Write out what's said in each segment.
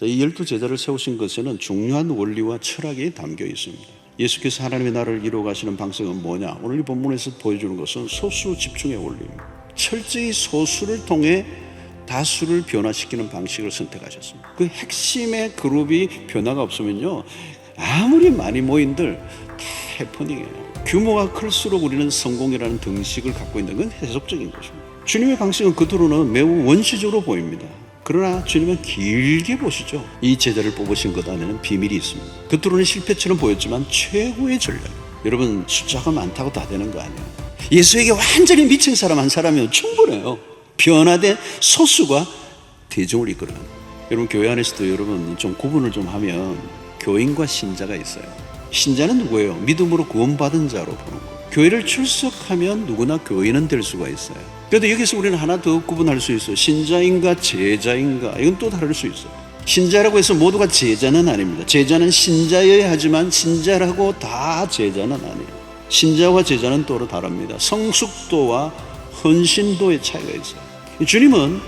자, 이 열두 제자를 세우신 것에는 중요한 원리와 철학이 담겨 있습니다. 예수께서 하나님의 나라를 이루어 가시는 방식은 뭐냐? 오늘 이 본문에서 보여주는 것은 소수 집중의 원리입니다. 철저히 소수를 통해 다수를 변화시키는 방식을 선택하셨습니다. 그 핵심의 그룹이 변화가 없으면요. 아무리 많이 모인들 다 해퍼닝이에요. 규모가 클수록 우리는 성공이라는 등식을 갖고 있는 건 해석적인 것입니다. 주님의 방식은 겉으로는 매우 원시적으로 보입니다. 그러나 주님은 길게 보시죠. 이 제자를 뽑으신 것 안에는 비밀이 있습니다. 겉으로는 실패처럼 보였지만 최고의 전략. 여러분 숫자가 많다고 다 되는 거 아니에요. 예수에게 완전히 미친 사람 한 사람이면 충분해요. 변화된 소수가 대중을 이끌어가는. 여러분 교회 안에서도 여러분 좀 구분을 좀 하면 교인과 신자가 있어요. 신자는 누구예요? 믿음으로 구원받은 자로 보는 거예요. 교회를 출석하면 누구나 교인은 될 수가 있어요. 그래도 여기서 우리는 하나 더 구분할 수 있어요. 신자인가 제자인가 이건 또 다를 수 있어요. 신자라고 해서 모두가 제자는 아닙니다. 제자는 신자여야 하지만 신자라고 다 제자는 아니에요. 신자와 제자는 또로 다릅니다. 성숙도와 헌신도의 차이가 있어요. 주님은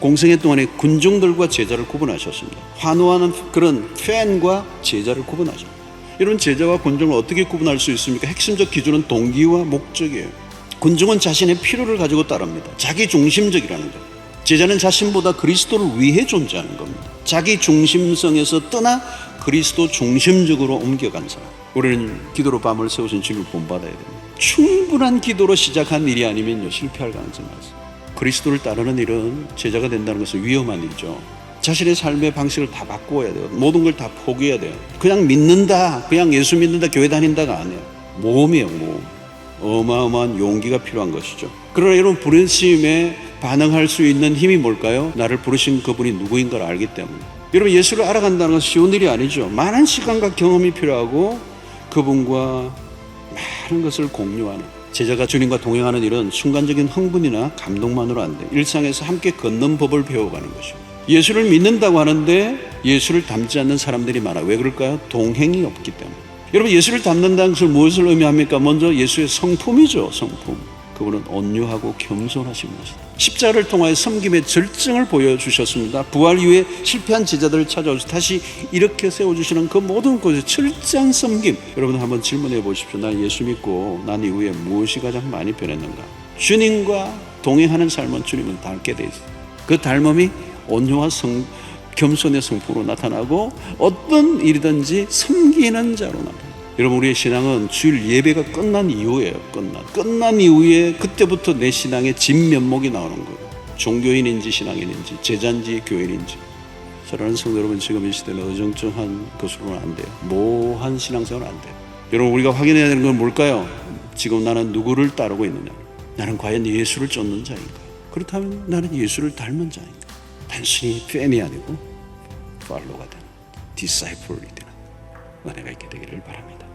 공생애 동안에 군중들과 제자를 구분하셨습니다. 환호하는 그런 팬과 제자를 구분하셨습니다. 이런 제자와 군중을 어떻게 구분할 수 있습니까? 핵심적 기준은 동기와 목적이에요. 군중은 자신의 필요를 가지고 따릅니다. 자기 중심적이라는 것. 제자는 자신보다 그리스도를 위해 존재하는 겁니다. 자기 중심성에서 떠나 그리스도 중심적으로 옮겨간 사람. 우리는 기도로 밤을 세우신 주님을 본받아야 됩니다. 충분한 기도로 시작한 일이 아니면요 실패할 가능성이 많습니다. 그리스도를 따르는 일은 제자가 된다는 것은 위험한 일이죠. 자신의 삶의 방식을 다 바꾸어야 돼요. 모든 걸 다 포기해야 돼요. 그냥 믿는다, 그냥 예수 믿는다, 교회 다닌다가 아니에요. 모험이에요, 모험. 어마어마한 용기가 필요한 것이죠. 그러나 이런 부르심에 반응할 수 있는 힘이 뭘까요? 나를 부르신 그분이 누구인가를 알기 때문에. 여러분 예수를 알아간다는 건 쉬운 일이 아니죠. 많은 시간과 경험이 필요하고 그분과 많은 것을 공유하는 제자가 주님과 동행하는 일은 순간적인 흥분이나 감동만으로 안 돼. 일상에서 함께 걷는 법을 배워가는 것이죠. 예수를 믿는다고 하는데 예수를 닮지 않는 사람들이 많아. 왜 그럴까요? 동행이 없기 때문에. 여러분 예수를 닮는다는 것을 무엇을 의미합니까? 먼저 예수의 성품이죠. 성품. 그분은 온유하고 겸손하신 것이다. 십자를 통하여 섬김의 절정을 보여주셨습니다. 부활 이후에 실패한 제자들을 찾아오셔서 다시 이렇게 세워주시는 그 모든 곳에 철저한 섬김. 여러분 한번 질문해 보십시오. 난 예수 믿고 난 이후에 무엇이 가장 많이 변했는가? 주님과 동행하는 삶은 주님은 닮게 돼 있어요. 그 닮음이 온유와 성, 겸손의 성품으로 나타나고 어떤 일이든지 섬기는 자로 나타나. 여러분 우리의 신앙은 주일 예배가 끝난 이후에요. 끝난 끝난 이후에 그때부터 내 신앙의 진면목이 나오는 거예요. 종교인인지 신앙인인지 제자인지 교인인지. 사랑하는 성도 여러분 지금 이 시대는 어정쩡한 것으로는 안 돼요. 모한 신앙생활은 안 돼요. 여러분 우리가 확인해야 되는 건 뭘까요? 지금 나는 누구를 따르고 있느냐? 나는 과연 예수를 쫓는 자인가? 그렇다면 나는 예수를 닮은 자인가? 단순히 팬이 아니고 팔로가 되는 디사이플이 되는 은혜가 있게 되기를 바랍니다.